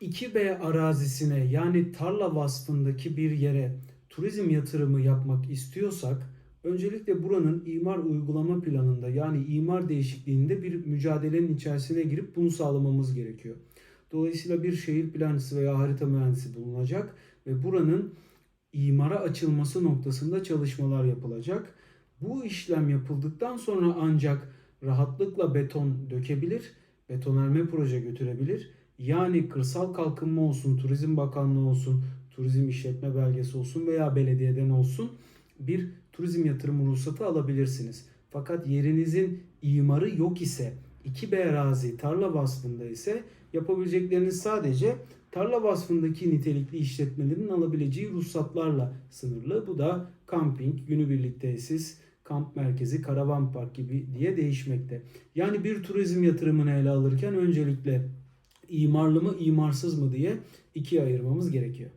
2B arazisine yani tarla vasfındaki bir yere turizm yatırımı yapmak istiyorsak öncelikle buranın imar uygulama planında yani imar değişikliğinde bir mücadelenin içerisine girip bunu sağlamamız gerekiyor. Dolayısıyla bir şehir plancısı veya harita mühendisi bulunacak ve buranın imara açılması noktasında çalışmalar yapılacak. Bu işlem yapıldıktan sonra ancak rahatlıkla beton dökebilir, betonarme proje götürebilir. Yani kırsal kalkınma olsun, Turizm Bakanlığı olsun, turizm işletme belgesi olsun veya belediyeden olsun bir turizm yatırım ruhsatı alabilirsiniz. Fakat yerinizin imarı yok ise 2B arazi tarla vasfında ise yapabilecekleriniz sadece tarla vasfındaki nitelikli işletmelerin alabileceği ruhsatlarla sınırlı. Bu da kamping, günübirlik tesis, kamp merkezi, karavan park gibi diye değişmekte. Yani bir turizm yatırımını ele alırken öncelikle imarlı mı, imarsız mı diye ikiye ayırmamız gerekiyor.